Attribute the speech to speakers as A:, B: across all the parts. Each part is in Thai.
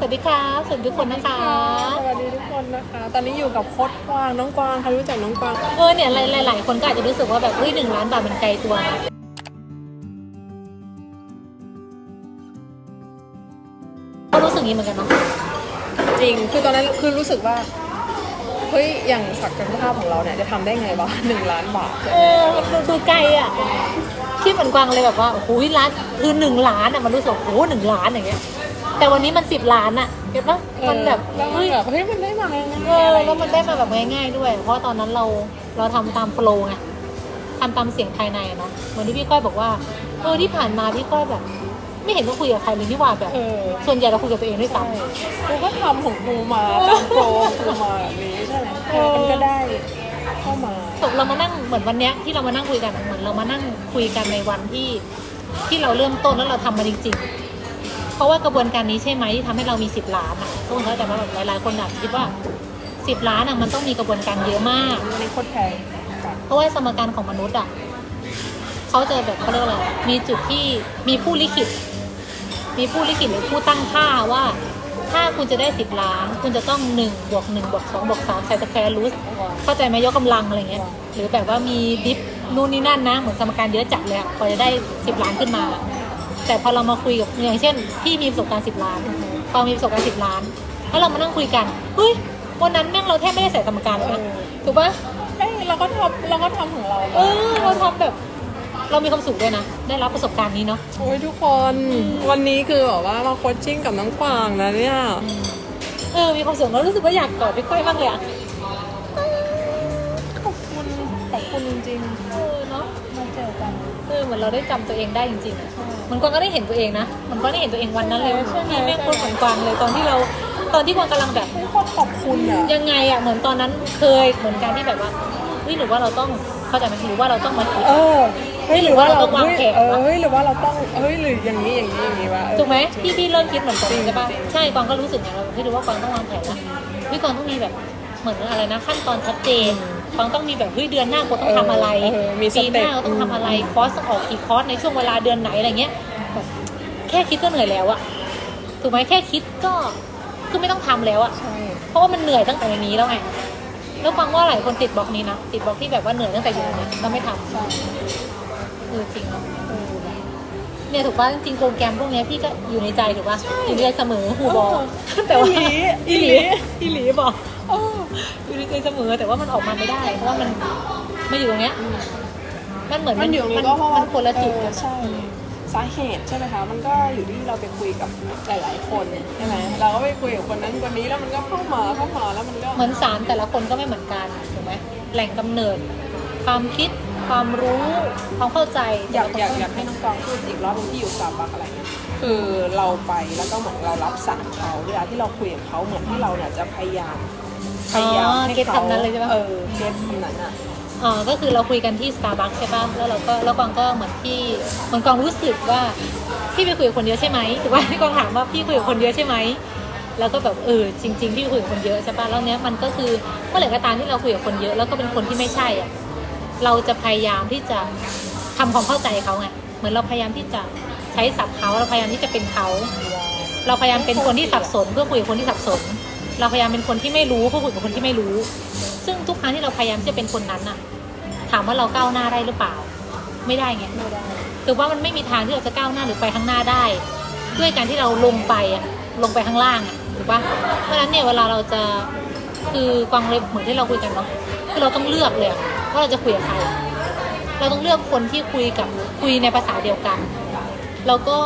A: สวัสดีครับสวัสดีทุกคนนะคะ
B: สวัสดีทุกคนนะคะ ตอนนี้อยู่กับโคดกวางน้องกวางใครรู้จักน้องกวาง
A: เออเนี่ยหลายหลายๆคนก็อาจจะรู้สึกว่าแบบเฮ้ยหนึ่งล้านบาทมันไกลตัวนะก็รู้สึกอย่างนี้เหมือนกันเนาะ
B: จริง คือตอนนั้นคือรู้สึกว่า เฮ้ยอย่างศักยภาพของเราเนี่ยจะทำได้ไงวะหนึ่งล้านบาท
A: เออมันดูดูไกลอะคิดเหมือนกวางเลยแบบว่าโอ้โหล้านคือหนึ่งล้านอะมันรู้สึกโอ้โหหนึ่งล้านอย่างเงี้ย แต่วันนี้มันสิบล้านอะเห็นปะมันแบบ
B: แล้วมัน
A: เฮ้ย
B: แบบเฮ้ยมันได้มาง่ายๆ
A: เออ
B: อะไร
A: แล้วมันได้มาแบบง่ายๆด้วย เพราะตอนนั้นเราเราทำตามโฟล์ไงทำตามเสียงภายในอะเนาะเหมือนที่พี่ก้อยบอกว่าเออที่ผ่านมาพี่ก้อยแบบ ไม่เห็นว่าคุยกับใครเลยนี่หว่าแบบ
B: เออ
A: ส่วนใหญ่เราคุยกับตัวเองด้วย
B: ใช่
A: ซ้ำ
B: กูก็ทำของกูมาตามโปรกูมาแบบนี้ใช่ไหมเออมันก็ได้เข้ามา
A: ตกเรามานั่งเหมือนวันเนี้ยที่เรามานั่งคุยกันอะเหมือนเรามานั่งคุยกันในวันที่ที่เราเริ่มต้นแล้วเราทำมาจริงๆ เพราะว่ากระบวนการนี้ใช่ไหมที่ทำให้เรามีสิบล้านอะทุกคนเข้าใจไหมแบบหลายๆคนอาจจะคิดว่าสิบล้านอะมันต้องมีกระบวนการเยอะมาก
B: อันนี้โคตรแพงค่ะ
A: เพราะว่าสมการของมนุษย์อะเขาจะแบบเขาเรียกว่าอะไรมีจุดที่มีผู้ลิขิต มีผู้ลิขิตหรือผู้ตั้งค่าว่า ถ้าคุณจะได้สิบล้าน คุณจะต้องหนึ่งบวกหนึ่งบวกสองบวกสามใส่สแควร์รูทเข้าใจไหมยกกำลังอะไรเงี้ยหรือแบบว่ามีดิฟนู่นนี่นั่นนะเหมือนสมการเยอะจัดเลยอะกว่าจะได้สิบล้านขึ้นมา แต่พอเรามาคุยกับอย่างเช่นพี่มีประสบการณ์สิบล้าน พอมีประสบการณ์สิบล้านแล้วเรามานั่งคุยกันเฮ้ยวันนั้นแม่งเราแทบไม่ได้ใส่สมการเลยนะถูกปะ
B: เฮ้ยเราก็ทำเราก็ทำของเรา
A: เออเราทำแบบ เรามีความสุขด้วยนะ ได้รับประสบการณ์นี้เนาะ
B: โอ้ยทุกคนวันนี้คือแบบว่ามาโคชชิ่งกับน้องกวางนะเนี่ย
A: เออ มีความสุขแล้วรู้สึกว่าอยากกอดพี่ก้อยมากเลยอะ
B: ขอบคุณขอบคุณจริง
A: เออเนาะ
B: ๆมาเจอกัน
A: เออเหมือนเราได้จำตัวเองได้จริงๆอะมันกวางก็ได้เห็นตัวเองนะ มันก็ได้เห็นตัวเองวันนั้นเลย
B: ใช่ไหม
A: พี่แม่งคนเหมือนกวางเลยตอนที่เราตอนที่กวางกำลังแบบ
B: ทุกคนขอบคุณอะ
A: ยังไงอะเหมือนตอนนั้นเคยเหมือนกันที่แบบว่าเฮ้ยหรือว่าเราต้องเข้าใจไหมหรือว่าเราต้องมาคิด
B: เออ เฮ้ยหรือว่าเรา
A: หรือว่าเราต้องวางแผน
B: เฮ้ยเออ
A: วะ
B: เฮ้ยหรือว่าเราต้องเฮ้ยหรืออย่างนี้อย่างนี้อย่างนี้วะเออ
A: ถูกไหม
B: จริ
A: พี่
B: ง
A: พี่เริ่มคิดเหมือนกัน
B: จริง
A: ใช่ปะ
B: จริง
A: ใช่กวางก็รู้สึกอย่างเราพี่รู้ว่ากวางต้องวางแผนละเฮ้ยกวางต้องมีแบบเหมือนอะไรนะขั้นตอนชัดเจนกวางต้องมีแบบเฮ้ยเดือนหน้ากูต้องทำอะไร
B: เออมีส
A: ปีห
B: เต็ป
A: น้าเราต้องทำอะไรคอร์สออกกี่คอร์สในช่วงเวลาเดือนไหนอะไรเงี้ยแบบแค่คิดก็เหนื่อยแล้วอะถูกไหมแค่คิดก็คือไม่ต้องทำแล้วอะ
B: ใช่
A: เพราะว่ามันเหนื่อยตั้งแต่ในนี้แล้วไง แล้วฟังว่าหลายคนติดบล็อกนี้นะ ติดบล็อกที่แบบว่าเหนื่อยตั้งแต่อยู่ในนี้แล้วไม่ทำ
B: ใช่
A: เออจริงเนาะ
B: เออ
A: เนี่ยถูกป่ะจริงๆโปรแกรมพวกเนี้ยพี่ก็อยู่ในใจถูกป่ะอยู่ในใจเสมอหูบอ
B: เออ
A: แต่ว่า
B: อีหลี
A: อีหลี
B: อีหลี
A: อีหลีบอกเอออยู่ในใจเสมอแต่ว่ามันออกมาไม่ได้ เพราะว่ามันมาอยู่ตรงเนี้ยมันเหมือน
B: มันอยู่ตรงนี้ก็เพราะว่า
A: มันคนละจุด
B: เอ
A: กั
B: อนใช่สาเหตุใช่ไหมคะมันก็อยู่ที่เราไปคุยกับหลาย ๆ คนใช่ไหมเราก็ไปคุยกับคนนั้นคนนี้แล้วมันก็เข้ามาเข้ามาแล้วมันก็
A: เหมือนสารแต่ละคนก็ไม่เหมือนกันถูกไหมแหล่งกำเนิดความคิด ความรู้ความเข้าใจ
B: อยาก
A: แต่
B: อยาก
A: ละคน
B: อยากให้น้องกวางพูดอีกรอบหนึงที่อยู่สตาร์บัคอะไรเงี้ยคือเราไปแล้วก็เหมือนเรารับสารเขาเวลาที่เราคุยกับเขาเหมือนที่เราเนี่ยจะพยายามพยายามให้
A: เก็ต
B: เขา
A: คำนั้นเลยใช่ปะ
B: เออเก็ตคำนั้นอะ
A: อ๋อก็คือเราคุยกันที่ Starbucks ใช่ป่ะ แล้วเราก็แล้วกวางก็เหมือนที่เหมือนกวางรู้สึกว่าพี่ไปคุยกับคนเยอะใช่ไหมถูกป่ะที่กวางถามว่าพี่คุยกับคนเยอะใช่ไหม แล้วก็แบบเออจริง ๆ พี่คุยกับคนเยอะใช่ป่ะ แล้วเนี้ยมันก็คือเมื่อไหร่ก็ตามที่เราคุยกับคนเยอะแล้วก็เป็นคนที่ไม่ใช่อะ เราจะพยายามที่จะทำความเข้าใจเขาไงเหมือนเราพยายามที่จะใช้ศัพท์เขาเราพยายามที่จะเป็นเขา เราพยายามเป็นคนที่สับสนเพื่อคุยกับคนที่สับสน เราพยายามเป็นคนที่ไม่รู้เพื่อคุยกับคนที่ไม่รู้ ซึ่งทุกครั้งที่เราพยายามที่จะเป็นคนนั้นน่ะ ถามว่าเราก้าวหน้าได้หรือเปล่า ไม่ได้ไง
B: ไม่ได้
A: ถือว่ามันไม่มีทางที่เราจะก้าวหน้าหรือไปข้างหน้าได้ ด้วยการที่เราลงไปอะลงไปข้างล่างอะถูกปะเพราะฉะนั้นเนี่ยเวลาเราจะคือกวางเลยเหมือนที่เราคุยกันเนาะคือเราต้องเลือกเลยอะ ว่าเราจะคุยกับใคร เราต้องเลือกคนที่คุยกับคุยในภาษาเดียวกัน แล้วก็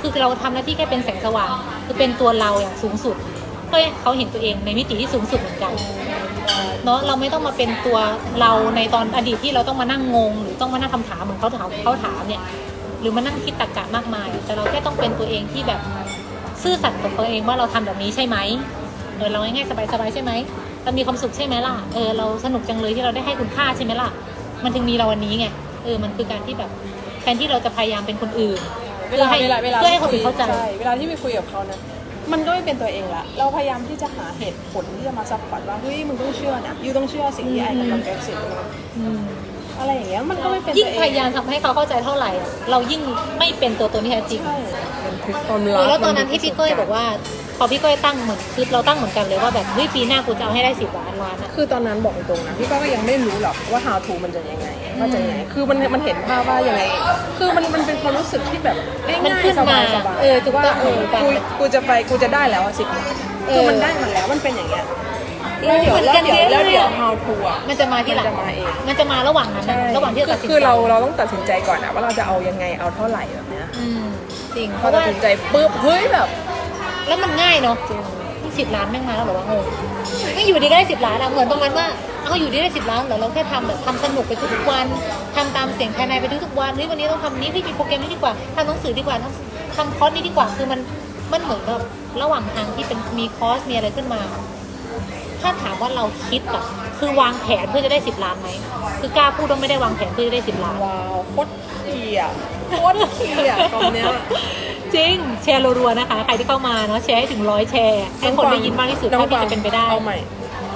A: คือเราทำหน้าที่แค่เป็นแสงสว่าง คือเป็นตัวเราอย่างสูงสุด เพื่อเขาเห็นตัวเองในมิติที่สูงสุดเหมือนกันเนาะเราไม่ต้องมาเป็นตัวเราในตอนอดีตที่เราต้องมานั่งงง หรือต้องมานั่งคำถามเหมือนเขาถามเขาถามเนี่ย หรือมานั่งคิดตรรกะมากมาย แต่เราแค่ต้องเป็นตัวเองที่แบบซื่อสัตย์กับตัวเองว่าเราทำแบบนี้ใช่ไหมเออเราง่ายๆสบายๆใช่ไหม เรามีความสุขใช่ไหมล่ะ เออเราสนุกจังเลยที่เราได้ให้คุณค่าใช่ไหมล่ะ มันถึงมีเราวันนี้ไง เออมันคือการที่แบบแทนที่เราจะพยายามเป็นคนอื่น
B: เวลา
A: เพื่อให้
B: เวลาเวลา
A: เพื่อให้คนอื่นเข้าใจ
B: ช่เวลาที่ไปคุยกับเขานะมันก็ไม่เป็นตัวเองละ เราพยายามที่จะหาเหตุผลที่จะมาซัพพอร์ตว่าเฮ้ยมึงต้องเชื่อนะยูต้องเชื่อสิ่งที่ไอ้กำลังแกสื่อนะ
A: อืม
B: อะไรอย่างเงี้ยมันก็ไม่เป็น
A: ยิ่ง
B: ตัวเอง
A: พยายามทำให้เขาเข้าใจเท่าไหร่อะเรายิ่งไม่เป็นตัวตนที่แท้จริง
B: ใช่
C: บันทึกความ
A: เอ
C: ลั
A: อบแล้วตอนนั้นที่พี่ก้อยบอกว่า พอพี่ก้อยตั้งเหมือนคือเราตั้งเหมือนกันเลยว่าแบบเฮ้ยปีหน้ากูจะเอาให้ได้สิบล้านล้านอะ
B: คือตอนนั้นบอกตรงๆนะพี่ก็ยังไม่รู้หรอกว่า how to มันจะยังไงว่าจะยังไงคือมันมันเห็นภาพว่ายังไง คือมันมันเป็นความรู้สึกที่แบบง่ายๆ
A: มันขึ้นมา
B: สบายๆ
A: เออถูก
B: ว่า
A: ต้อง
B: เออ
A: ถูกต้อง
B: กูกูจะไปกูจะได้แล้วสิบล้าน
A: เออ
B: คือมันได้มาแล้วมันเป็นอย่างเงี้ยแล้วเดี๋ยว
A: เหมือน
B: แล้ว
A: กัน
B: เดี๋ยว
A: เยอะ
B: แล้วเดี๋ยว
A: เลย
B: how to อะ
A: มันจะมาที่หลัง
B: มันจะมาเอง
A: มันจะมาระหว่างนั้นนะระหว่างที่เราตัดสินใจ
B: คือเราเราต้องตัดสินใจก่อนอะว่าเราจะเอายังไงเอาเท่าไหร่แบบเนี้ย
A: อืมจริงเพ
B: พอ
A: ราะ
B: ตัด
A: ว่า
B: สินใจปุ๊บเฮ้ยแบบ
A: แล้วมันง่ายเนาะสิบล้านแม่งมาแล้วเหรอวะงงไม่อยู่ดีก็ได้สิบล้านอะเหมือนประมาณว่าเอาอยู่ดีได้สิบล้านเหรอเราแค่ทำแบบทำสนุกไปทุกๆวันทำตามเสียงภายในไปทุกๆวันเฮ้ยวันนี้ต้องทำนี้พี่มีโปรแกรมนี้ดีกว่าทำหนังสือดีกว่าทำทำคอร์สนี้ดีกว่าคือมันมันเหมือนกับระหว่างทางที่เป็นมีคอร์สมีอะไรขึ้นมา ถ้าถามว่าเราคิดอะคือวางแผนเพื่อจะได้สิบล้านไหมคือกล้าพูดว่าไม่ได้วางแผนเพื่อจะได้สิบล้าน
B: ว้าวโคตรเขียโคตรเขียคำเนี้ย
A: จริงแชร์รัวๆนะคะ ใครที่เข้ามาเนาะแชร์ให้ถึงร้อยแชร์ให้คนได้ยินมากที่สุด
B: น้อง
A: เท่าที่จะเป็นไปได้
B: เอาใหม่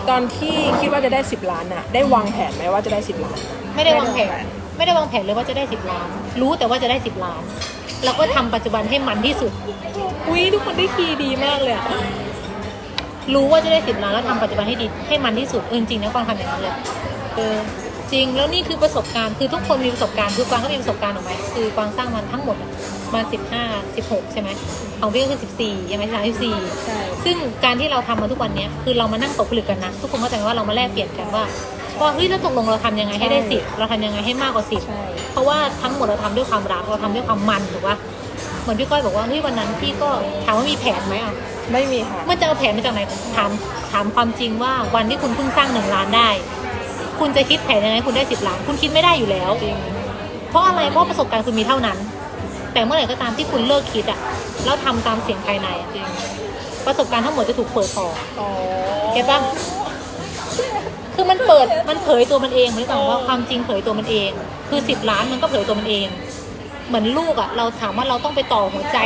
B: ตอนที่คิดว่าจะได้ 10 ล้านอะได้วางแผนไหมว่าจะได้ 10 ล้าน
A: ไม่ได้วางแผน ไม่ได้วางแผนเลยว่าจะได้สิบล้าน รู้แต่ว่าจะได้สิบล้านเราก็ทำปัจจุบันให้มันที่สุด อุ้ยทุกคนได้คีย์ดีมากเลยอะรู้ว่าจะได้สิบล้านแล้วทำปัจจุบันให้ดีให้มันที่สุดเออจริงๆนะกวางทำอย่างนั้นเลยเออ จริง แล้วนี่คือประสบการณ์คือทุกคนมีประสบการณ์คือกวางก็มีประสบการณ์ถูกไหมคือกวางสร้างมันทั้งหมดอะมาสิบห้าสิบหกใช่ไหมของพี่ก็คือสิบสี่ใช่ไหมสามสิบสี่
B: ใช่
A: ซึ่งการที่เราทำมาทุกวันเนี้ยคือเรามานั่งตกผลึกกันนะทุกคนเข้าใจว่าเรามาแลกเปลี่ยนกันว่าว่าเฮ้ยแล้วตกลงเราทำยังไงให้ได้สิบเราทำยังไงให้มากกว่าสิบ
B: ใช่
A: เพราะว่าทั้งหมดเราทำด้วยความรักเราทำด้วยความมันถูกปะเหมือนพี่ก้อยบอกว่าเฮ้ยวันนั้นพี่ก็ถามว่ามีแผนไหมอะ
B: ไม่มีค่ะ
A: มันจะเอาแผนมาจากไหนถามถามความจริงว่าวันที่คุณเพิ่งสร้างหนึ่งล้านได้ คุณจะคิดแผนยังไงให้คุณได้สิบล้าน คุณคิดไม่ได้อยู่แล้ว
B: จริง
A: เพราะอะไรเพราะประสบการณ์คุณมีเท่านั้น แต่เมื่อไหร่ก็ตามที่คุณเลิกคิดอะแล้วทำตามเสียงภายในอะ
B: จริง
A: ประสบการณ์ทั้งหมดจะถูกเปิดออก
B: อ๋อ
A: เก็ตปะ คือมันเปิดมันเผยตัวมันเองเหมือนกับว่าความจริงเผยตัวมันเอง คือสิบล้านมันก็เผยตัวมันเอง เหมือนลูกอะเราถามว่าเราต้องไปต่อหัวใจ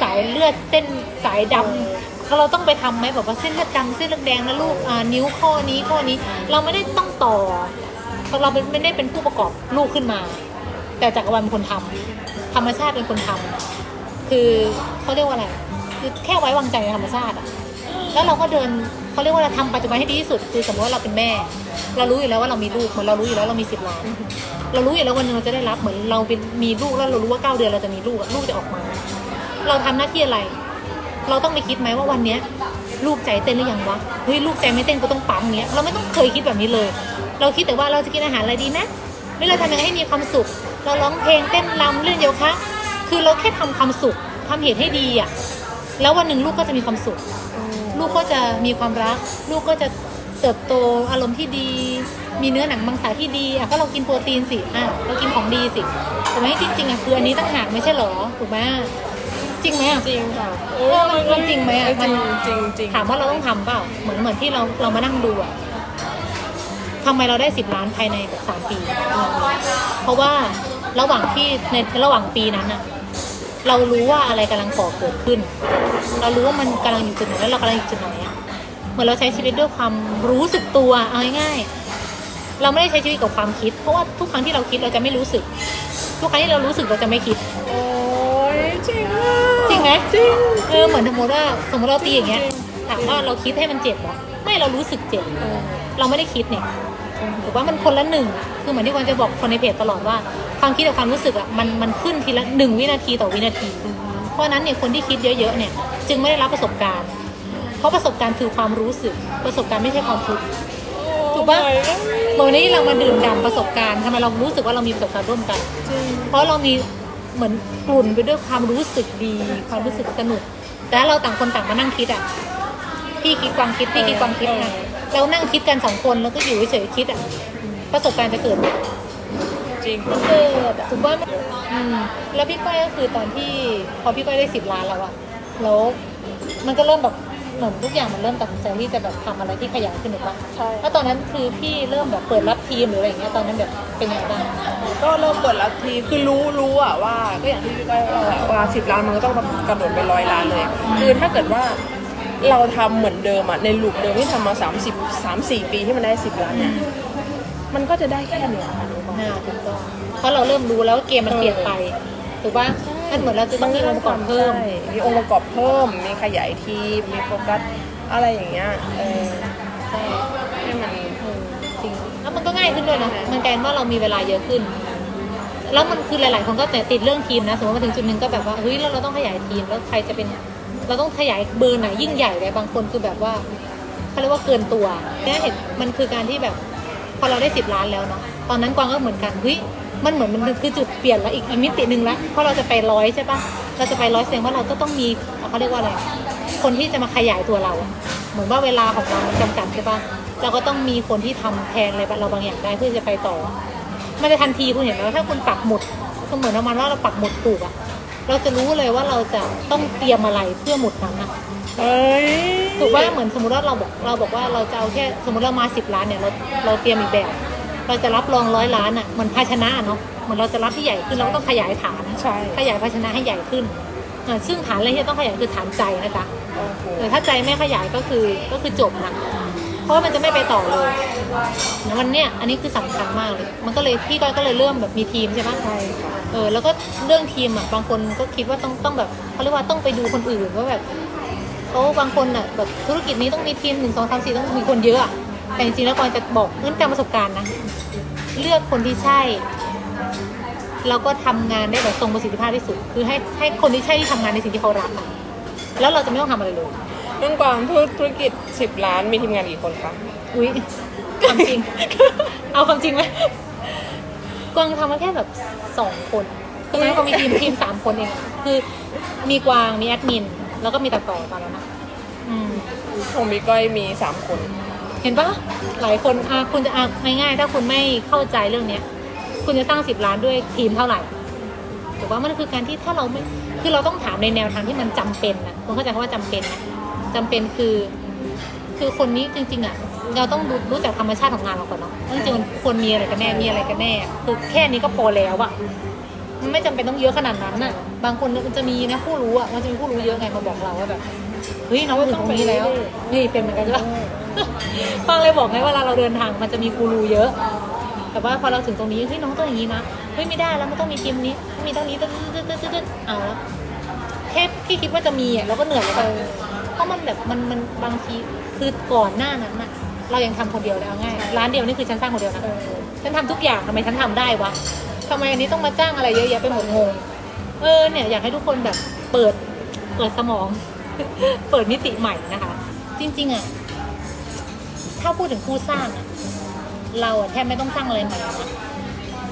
A: สายเลือดเส้นสายดำ เราต้องไปทำไหมแบบว่าเส้นเลือดดำเส้นเลือดแดงนะลูกอ่านิ้วข้อนี้ข้อนี้ เราไม่ได้ต้องต่อ เราไม่ได้เป็นผู้ประกอบลูกขึ้นมา แต่จักรวาลเป็นคนทำธรรมชาติเป็นคนทำคือเขาเรียกว่าอะไรคือแค่ไว้วางใจในธรรมชาติอะแล้วเราก็เดินเขาเรียกว่าเราทำปัจจุบันให้ดีที่สุด คือสมมติว่าเราเป็นแม่ เรารู้อยู่แล้วว่าเรามีลูกเหมือนเรารู้อยู่แล้วเรามีสิบล้านเรารู้อยู่แล้ววันหนึงเราจะได้รับเหมือนเราเป็นมีลูกแล้วเรารู้ว่าเก้าเดือนเราจะมีลูกลูกจะออกมา เราทำหน้าที่อะไร เราต้องไปคิดไหมว่าวันเนี้ยลูกใจเต้นหรือยังวะเฮ้ยลูกใจไม่เต้นกูต้องปั๊มเงี้ยเราไม่ต้องเคยคิดแบบนี้เลย เราคิดแต่ว่าเราจะกินอาหารอะไรดีนะหรือเราทำยังไงให้มีความสุข เราร้องเพลงเต้นรำเล่นโยคะคือเราแค่ทำความสุขทำเหตุให้ดีอะแล้ววันหนึ่งลูกก็จะมีความสุข ลูกก็จะมีความรัก ลูกก็จะเติบโตอารมณ์ที่ดี มีเนื้อหนังมังสาที่ดีอะก็เรากินโปรตีนสิอะเรากินของดีสิถูกไหมจริงๆอะคืออันนี้ตั้งหากไม่ใช่เหรอถูกไหม จริงไหมอะ
B: จริงค่ะ
A: เออมันมันจริงไหมอะ
B: จ
A: มัน
B: ริงจริงจริง
A: ถามว่าเราต้องทำเปล่า เหมือนเหมือนที่เราเรามานั่งดูอะทำไมเราได้สิบล้านภายในแบบสามปี เพราะว่าระหว่างที่ในระหว่างปีนั้นอะ เรารู้ว่าอะไรกำลังก่อเกิดขึ้น เรารู้ว่ามันกำลังอยู่จุดไหนแล้วเรากำลังอยู่จุดไหนอะเหมือนเราใช้ชีวิตด้วยความรู้สึกตัวเอาง่ายๆเราไม่ได้ใช้ชีวิตกับความคิด เพราะว่าทุกครั้งที่เราคิดเราจะไม่รู้สึก ทุกครั้งที่เรารู้สึกเราจะไม่คิด ม
B: จริง
A: เออเหมือนสมมติว่าสมมติเราตีอย่างเงี้ย
B: จริง
A: ถามว่าเราคิดให้มันเจ็บเหรอไม่เรารู้สึกเจ็บ
B: เออ
A: เราไม่ได้คิดเนี่ยถือว่ามันคนละหนึ่งอะคือเหมือนที่ควรจะบอกคนในเพจตลอดว่า ความคิดกับความรู้สึกอะมันมันขึ้นทีละหนึ่งวินาทีต่อวินาที เพราะฉะนั้นเนี่ยคนที่คิดเยอะๆเนี่ย จึงไม่ได้รับประสบการณ์ เพราะประสบการณ์คือความรู้สึก ประสบการณ์ไม่ใช่ความคิดถูกปะวันนี้เรามาดื่มด่ำประสบการณ์ทำไมเรารู้สึกว่าเรามีประสบการณ์ร่วมกัน
B: จริง
A: เพราะเรามี เหมือนกลุ่นไปด้วยความรู้สึกดีความรู้สึกสนุก แต่ถ้าเราต่างคนต่างมานั่งคิดอะพี่คิดความคิดพี่คิดความคิดนะเรานั่งคิดกันสองคนแล้วก็อยู่เฉยๆคิดอะประสบการณ์จะเกิดไหม
B: จริง
A: มันเกิดอะถูกว่ามันอืมแล้วพี่ก้อยก็คือตอนที่พอพี่ก้อยได้สิบล้านแล้วอะแล้วมันก็เริ่มแบบ เหมือนทุกอย่างมันเริ่มตัดสินใจที่จะแบบทำอะไรที่ขยายขึ้นหรือเปล่า
B: ใช่
A: แล้วตอนนั้นคือพี่เริ่มแบบเปิดรับทีมหรืออะไรอย่างเงี้ยตอนนั้นแบบเป็นยังไงบ้าง
B: ก็เริ่มเปิดรับทีคือรู้รู้อะว่า ก็อย่างที่พี่ก้อยว่าอะว่าสิบล้านมันก็ต้องกระโดดไปร้อยล้านเลย คือถ้าเกิดว่าเราทำเหมือนเดิมอะในลูปเดิมที่ทำมาสามสิบสามสี่ปีที่มันได้สิบล้านเนี่ยมันก็จะได้แค่เนี้ยค่ะ
A: น่าถูกต้องเพราะเราเริ่มรู้แล้วว่าเกมมันเปลี่ยนไปถูกปะ ถ้ามันเหมือนเราจะต้องมีองค์ประกอบเพิ่ม
B: ใช่มีองค์ประกอบเพิ่ม มีขยายทีมมีโฟกัสอะไรอย่างเงี้ยเออ
A: ใช่
B: ให้มัน
A: เออจริงแล้วมันก็ง่ายขึ้นด้วยนะมันกลายเป็นว่าเรามีเวลาเยอะขึ้น แล้วมันคือหลาย ๆ คนก็แต่ติดเรื่องทีมนะสมมติมาถึงจุดหนึ่งก็แบบว่าเฮ้ยแล้วเราต้องขยายทีมแล้วใครจะเป็นเราต้องขยายเบอร์ไหนยิ่งใหญ่เลยบางคนคือแบบว่าเขาเรียกว่าเกินตัวเนี่ยเห็นมันคือการที่แบบ พอเราได้สิบล้านแล้วเนาะตอนนั้นกวางก็เหมือนกันเฮ้ย มันเหมือนมันคือจุดเปลี่ยนแล้วอีกอีกมิติหนึ่งแล้วเพราะเราจะไปร้อยใช่ปะเราจะไปร้อยแสดงว่าเราก็ต้องมีเขาเรียกว่าอะไรคนที่จะมาขยายตัวเราอะเหมือนว่าเวลาของเรามันจำกัดใช่ปะเราก็ต้องมีคนที่ทำแทนอะไรเราบางอย่างได้เพื่อจะไปต่อ มันจะทันทีคุณเห็นไหมว่าถ้าคุณปักหมุดก็เหมือนประมาณว่าเราปักหมุดถูกอะเราจะรู้เลยว่าเราจะต้องเตรียมอะไรเพื่อหมุดนั้นอะ
B: เอ้ย
A: ถูกว่าเหมือนสมมติว่าเราบอกเราบอกว่าเราจะเอาแค่สมมติเรามาสิบล้านเนี่ยเราเราเตรียมอีกแบบ เราจะรับรองร้อยล้านอะเหมือนภาชนะอะเนาะเหมือนเราจะรับที่ใหญ่ขึ้นเราก็ต้องขยายฐาน
B: ใช่
A: ขยายภาชนะให้ใหญ่ขึ้นอ่าซึ่งฐานอะไรที่ต้องขยายคือฐานใจนะจ๊ะ
B: โอ้โห
A: แต่ถ้าใจไม่ขยายก็คือก็คือจบนะเพราะว่ามันจะไม่ไปต่อเลยแล้ววันเนี้ยอันนี้คือสำคัญมากเลย มันก็เลยพี่ก้อยก็เลยเริ่มแบบมีทีมใช่ไหม
B: ใช่ค่ะ
A: เออแล้วก็เรื่องทีมอะบางคนก็คิดว่าต้องต้องแบบเขาเรียกว่าต้องไปดูคนอื่นว่าแบบเขาบางคนอะแบบธุรกิจนี้ต้องมีทีมหนึ่งสองสามสี่ต้องมีคนเยอะอะ แต่จริงๆแล้วกวางจะบอกเงื่อนจากประสบการณ์นะ เลือกคนที่ใช่ แล้วก็ทำงานได้แบบทรงประสิทธิภาพที่สุด คือให้ให้คนที่ใช่ที่ทำงานในสิ่งที่เขารักอะแล้วเราจะไม่ต้องทำอะไรเลย
B: น้องกวางธุธุรกิจ 10 ล้านมีทีมงานกี่คนคะ
A: อุ้ยความจริง เอาความจริงไหมกวางทำมาแค่แบบสองคนคือตอนนั้นกวางมีทีมทีมสามคนเองอะคือมีกวางมีแอดมิน แล้วก็มีตัดต่อตอนนั้นนะอืม
B: ของมีก้อยมี3คน
A: เห็นปะหลายคนอะคุณจะอะง่ายๆ ถ้าคุณไม่เข้าใจเรื่องเนี้ย คุณจะสร้างสิบล้านด้วยทีมเท่าไหร่ถูกว่ามันคือการที่ถ้าเราไม่คือเราต้องถามในแนวทางที่มันจำเป็นนะคุณเข้าใจคำว่าจำเป็นนะจำเป็นคือ คือคนนี้จริง ๆอะเราต้องรู้รู้จักธรรมชาติของงานเราก่อนเนาะว่าจริงๆมันควรมีอะไรกันแน่มีอะไรกันแน่ คือแค่นี้ก็พอแล้วอะมันไม่จำเป็นต้องเยอะขนาดนั้นน่ะ บางคนมันจะมีนะผู้รู้อะมันจะมีผู้รู้เยอะไงมาบอกเราว่าแบบเฮ้ยน้องมาถึงตรงนี้แล้ว นี่เป็นเหมือนกันใช่ปะ ฟังเลยบอกไงเวลาเราเดินทางมันจะมีกูรูเยอะ แต่ว่าพอเราถึงตรงนี้เฮ้ยน้องต้องอย่างนี้นะเฮ้ยไม่ได้แล้วมันต้องมีทีมนี้มีเท่านี้ตึ๊ดตึ๊ดตึ๊ดตึ๊ดเอาแล้วแค่ที่คิดว่าจะมีอะเราก็เหนื่อยแล้วเพราะมันแบบมันมันบางทีคือก่อนหน้านั้นน่ะเรายังทำคนเดียวเลยเอาง่ายร้านเดียวนี่คือฉันสร้างคนเดียวนะฉันทำทุกอย่างทำไมฉันทำได้วะทำไมอันนี้ต้องมาจ้างอะไรเยอะแยะไปหมดงงเออเนี่ยอยากให้ทุกคนแบบเปิดเปิดสมอง เปิดมิติใหม่นะคะ จริง ๆอะ ถ้าพูดถึงผู้สร้างอะเราอะแทบไม่ต้องสร้างอะไรใหม่นะ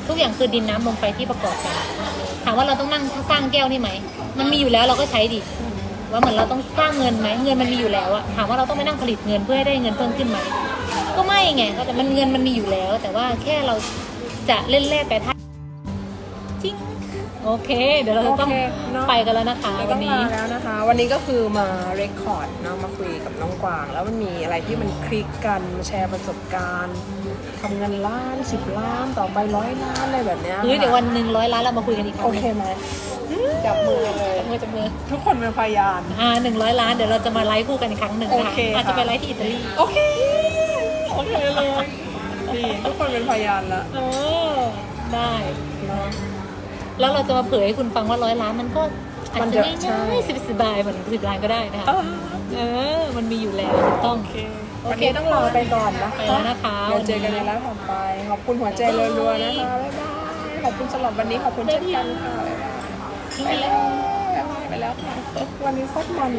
A: ทุกอย่างคือดินน้ำลมไฟที่ประกอบกันถามว่าเราต้องนั่งสร้างแก้วนี่ไหมมันมีอยู่แล้วเราก็ใช้ดิว่าเหมือนเราต้องสร้างเงินไหมเงินมันมีอยู่แล้วอะถามว่าเราต้องไปนั่งผลิตเงินเพื่อให้ได้เงินเพิ่มขึ้นไหมก็ไม่ไงก็แต่มันเงินมันมีอยู่แล้ว แต่ว่าแค่เราจะเล่นแร่แปรธาตุจริง โอเค เดี๋ยวเราจะต้อง
B: โอเคเนอะ
A: ไปกันแล้วนะคะ
B: แล้ว
A: วั
B: ก็
A: น
B: มา
A: นี้
B: แล้วนะคะ วันนี้ก็คือมาเรคคอร์ดเนาะมาคุยกับน้องกวาง แล้วมันมีอะไรที่มันคลิกกันมาแชร์ประสบการณ์ทำเงินล้านสิบล้านต่อไปร้อยล้านอะไรแบบเนี้ย
A: เฮ้ยเดี๋ยววันหนึ่งร้อยล้านเรามาคุยกันอีกครั้
B: โอง
A: หนึ่
B: เค
A: ง
B: ไหมจับมือเลย
A: จับมือจับมือ
B: ทุกคนเป็นพยาน
A: อ่าหนึ่งร้อยล้านเดี๋ยวเราจะมาไลฟ์คู่กันอีกครั้งหนึ่งนะ
B: โอ
A: คะ
B: เคค่ะ
A: อาจจะไปไลฟ์ที่อิตาลี
B: โอเค โอเคเลย นี่ ทุกคนเป็นพยานละ
A: เออได้
B: เนาะ
A: แล้วเราจะมาเผยให้คุณฟังว่าร้อยล้านมันก็อาจ
B: มัน
A: จะ
B: จะใช่
A: ง่ายๆสิบสิบายเหมือนสิบล้านก็ได้นะคะ
B: เออ
A: เออมันมีอยู่แล้วถูกต้อง
B: โอเค
A: โอ
B: วัน
A: เค
B: นี้ต้องลาไปก่อนนะ
A: ไปแล้วนะคะ
B: เดี๋ยวเจอกันในไลฟ์ต่อไป ขอบคุณหัวใจรัวๆนะคะบ๊ายบายขอบคุณสำหรับวันนี้ขอบคุณเช่นกันค่ะบ๊ายบายไปแล้วบ๊ายบายไปแล้วค่ะวันนี้โคตรมัน